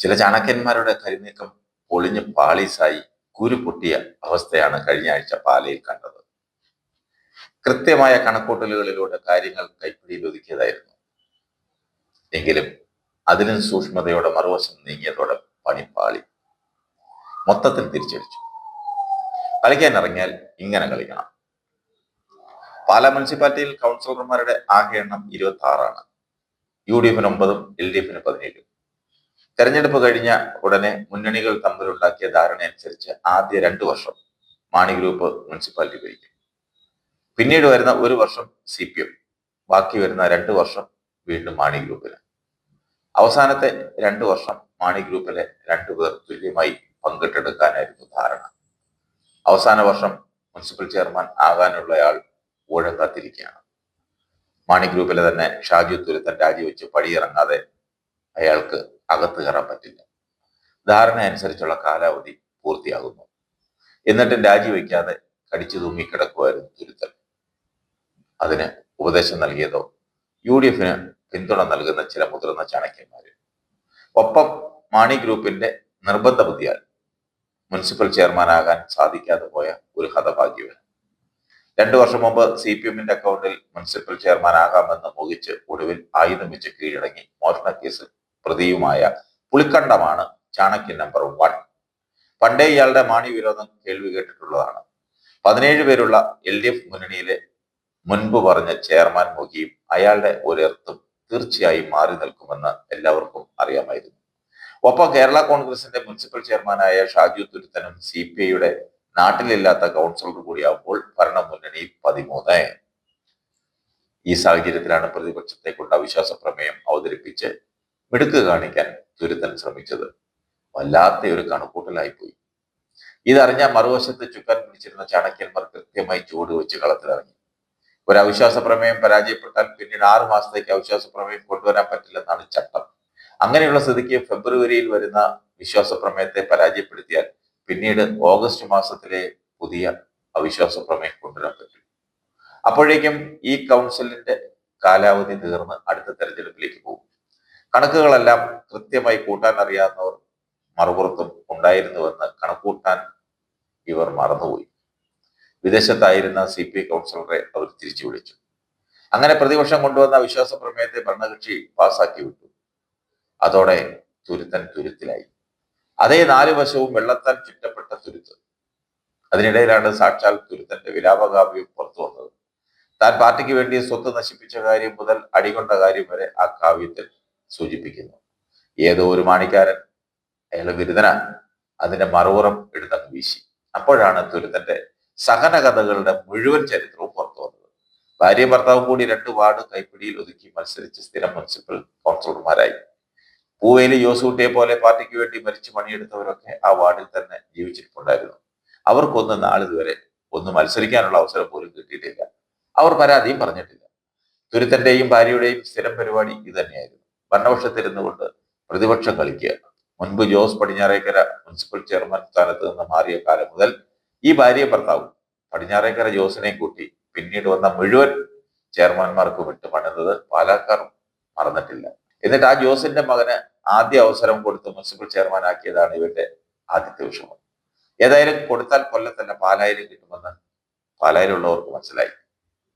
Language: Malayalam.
ചില ചാണക്യന്മാരുടെ കരിനീക്കം പൊളിഞ്ഞ് പാളീസായി കുരു പൊട്ടിയ അവസ്ഥയാണ് കഴിഞ്ഞ ആഴ്ച പാലയിൽ കണ്ടത്. കൃത്യമായ കണക്കൂട്ടലുകളിലൂടെ കാര്യങ്ങൾ കൈപ്പിടിയിൽ ഒതുക്കിയതായിരുന്നു എങ്കിലും അതിലും സൂക്ഷ്മതയോടെ മറുവശം നീങ്ങിയതോടെ പണി പാളി. മൊത്തത്തിൽ തിരിച്ചടിച്ചു. കളിക്കാൻ ഇറങ്ങിയാൽ ഇങ്ങനെ കളിക്കണം. പാലാ മുനിസിപ്പാലിറ്റിയിൽ കൗൺസിലർമാരുടെ ആകെ എണ്ണം ഇരുപത്തി ആറാണ് യു ഡി എഫിന് ഒമ്പതും എൽ ഡി എഫിന് പതിനേഴും. തെരഞ്ഞെടുപ്പ് കഴിഞ്ഞ ഉടനെ മുന്നണികൾ തമ്മിലുണ്ടാക്കിയ ധാരണയനുസരിച്ച് ആദ്യ രണ്ടു വർഷം മാണി ഗ്രൂപ്പ് മുനിസിപ്പാലിറ്റി ഭരിക്കും. പിന്നീട് വരുന്ന ഒരു വർഷം സി പി എം ബാക്കി വരുന്ന രണ്ട് വർഷം വീണ്ടും മാണി ഗ്രൂപ്പിന് അവസാനത്തെ രണ്ട് വർഷം മാണി ഗ്രൂപ്പിലെ രണ്ടുപേർ തുല്യമായി പങ്കിട്ടെടുക്കാനായിരുന്നു ധാരണ. അവസാന വർഷം മുനിസിപ്പൽ ചെയർമാൻ ആകാനുള്ളയാൾ ഊഴം കാത്തിരിക്കുകയാണ്. മാണി ഗ്രൂപ്പിലെ തന്നെ ഷാജു തുരുത്തൻ രാജിവെച്ച് പടിയിറങ്ങാതെ അയാൾക്ക് അകത്ത് കയറാൻ പറ്റില്ല. ധാരണ അനുസരിച്ചുള്ള കാലാവധി പൂർത്തിയാകുന്നു. എന്നിട്ടും രാജിവെക്കാതെ കടിച്ചു തൂങ്ങിക്കിടക്കുമായിരുന്നു തിരുത്തൽ. അതിന് ഉപദേശം നൽകിയതോ യു ഡി എഫിന് പിന്തുണ നൽകുന്ന ചില മുതിർന്ന ചാണക്യന്മാർ ഒപ്പം മാണി ഗ്രൂപ്പിന്റെ നിർബന്ധ ബുദ്ധിയാൽ മുനിസിപ്പൽ ചെയർമാനാകാൻ സാധിക്കാതെ പോയ ഒരു ഹതഭാഗ്യവൻ. രണ്ടു വർഷം മുമ്പ് സി പി എമ്മിന്റെ അക്കൗണ്ടിൽ മുനിസിപ്പൽ ചെയർമാനാകാമെന്ന് മോഹിച്ച് ഒടുവിൽ ആയുധം വെച്ച് കീഴടങ്ങി മോഷണ കേസിൽ പ്രതിയുമായ പുളിക്കണ്ടമാണ് ചാണക്യൻ നമ്പർ വൺ പണ്ടേ ഇയാളുടെ മാണി വിരോധം കേൾവി കേട്ടിട്ടുള്ളതാണ്. പതിനേഴ് പേരുള്ള എൽ ഡി എഫ് മുന്നണിയിലെ മുൻപ് പറഞ്ഞ ചെയർമാൻ മുഖിയും അയാളുടെ ഒരെർത്തും തീർച്ചയായും മാറി നിൽക്കുമെന്ന് എല്ലാവർക്കും അറിയാമായിരുന്നു. ഒപ്പം കേരള കോൺഗ്രസിന്റെ മുനിസിപ്പൽ ചെയർമാനായ ഷാജു തുരുത്തനും സി പി ഐയുടെ നാട്ടിലില്ലാത്ത കൗൺസിലർ കൂടിയാവുമ്പോൾ ഭരണ മുന്നണിയിൽ പതിമൂന്ന്. ഈ സാഹചര്യത്തിലാണ് പ്രതിപക്ഷത്തെ കൊണ്ട് അവിശ്വാസ പ്രമേയം അവതരിപ്പിച്ച് മിടുക്ക് കാണിക്കാൻ തുരുത്തൻ ശ്രമിച്ചത് വല്ലാത്ത ഒരു കണക്കൂട്ടലായിപ്പോയി. ഇതറിഞ്ഞ മറുവശത്ത് ചുക്കാൻ പിടിച്ചിരുന്ന ചാണക്യന്മാർ കൃത്യമായി ചൂട് വെച്ച് കളത്തിലിറങ്ങി. ഒരു അവിശ്വാസ പ്രമേയം പരാജയപ്പെട്ടാൽ പിന്നീട് ആറു മാസത്തേക്ക് അവിശ്വാസ പ്രമേയം കൊണ്ടുവരാൻ പറ്റില്ലെന്നാണ് ചട്ടം. അങ്ങനെയുള്ള സ്ഥിതിക്ക് ഫെബ്രുവരിയിൽ വരുന്ന വിശ്വാസ പ്രമേയത്തെ പരാജയപ്പെടുത്തിയാൽ പിന്നീട് ഓഗസ്റ്റ് മാസത്തിലെ പുതിയ അവിശ്വാസ പ്രമേയം കൊണ്ടുവരാൻ പറ്റും. അപ്പോഴേക്കും ഈ കൗൺസിലിന്റെ കാലാവധി തീർന്ന് അടുത്ത തെരഞ്ഞെടുപ്പിലേക്ക് പോകും. കണക്കുകളെല്ലാം കൃത്യമായി കൂട്ടാൻ അറിയാവുന്നവർ മറുപുറത്തും ഉണ്ടായിരുന്നുവെന്ന് കണക്കൂട്ടാൻ ഇവർ മറന്നുപോയി. വിദേശത്തായിരുന്ന സി പി ഐ കൗൺസിലറെ അവർ തിരിച്ചു വിളിച്ചു. അങ്ങനെ പ്രതിപക്ഷം കൊണ്ടുവന്ന വിശ്വാസ പ്രമേയത്തെ ഭരണകക്ഷി പാസാക്കി വിട്ടു. അതോടെ തുരുത്തൻ തുരുത്തിലായി. അതേ നാല് വശവും വെള്ളത്താൽ ചുറ്റപ്പെട്ട തുരുത്ത്. അതിനിടയിലാണ് സാക്ഷാൽ തുരുത്തന്റെ വിലാപകാവ്യം പുറത്തു വന്നത്. താൻ പാർട്ടിക്ക് വേണ്ടി സ്വത്ത് നശിപ്പിച്ച കാര്യം മുതൽ അടികൊണ്ട കാര്യം വരെ ആ കാവ്യത്തിൽ സൂചിപ്പിക്കുന്നു. ഏതോ ഒരു മാണിക്കാരൻ അയാൾ ബിരുദന അതിന്റെ മറുപുറം എടുത്ത വീശി. അപ്പോഴാണ് തുരുത്തന്റെ സഹന കഥകളുടെ മുഴുവൻ ചരിത്രവും പുറത്തു വന്നത്. ഭാര്യയും ഭർത്താവും കൂടി രണ്ടു വാർഡ് കൈപ്പിടിയിൽ ഒതുക്കി മത്സരിച്ച് സ്ഥിരം മുനിസിപ്പൽ കൗൺസിലർമാരായി. പൂവേലി യോസൂട്ടിയെ പോലെ പാർട്ടിക്ക് വേണ്ടി മരിച്ചു പണിയെടുത്തവരൊക്കെ ആ വാർഡിൽ തന്നെ ജീവിച്ചിട്ടുണ്ടായിരുന്നു അവർക്കൊന്നും നാളിതുവരെ ഒന്ന് മത്സരിക്കാനുള്ള അവസരം പോലും കിട്ടിയിട്ടില്ല. അവർ പരാതിയും പറഞ്ഞിട്ടില്ല. തുരുത്തന്റെയും ഭാര്യയുടെയും സ്ഥിരം പരിപാടി ഇത് തന്നെയായിരുന്നു ഭരണപക്ഷത്തിരുന്നു കൊണ്ട് പ്രതിപക്ഷം കളിക്കുക. മുൻപ് ജോസ് പടിഞ്ഞാറേക്കര മുനിസിപ്പൽ ചെയർമാൻ സ്ഥാനത്ത് നിന്ന് മാറിയ കാലം മുതൽ ഈ ഭാര്യ ഭർത്താവും. പടിഞ്ഞാറേക്കര ജോസിനെ കൂട്ടി പിന്നീട് വന്ന മുഴുവൻ ചെയർമാൻമാർക്ക് വിട്ടു പണിതത് പാലക്കാർ മറന്നിട്ടില്ല. എന്നിട്ട് ആ ജോസിന്റെ മകന് ആദ്യ അവസരം കൊടുത്ത് മുനിസിപ്പൽ ചെയർമാൻ ആക്കിയതാണ് ഇവന്റെ ആദ്യത്തെ വിഷമം. ഏതായാലും കൊടുത്താൽ കൊല്ലത്തല്ല പാലായിലും കിട്ടുമെന്ന് പാലായിലുള്ളവർക്ക് മനസ്സിലായി.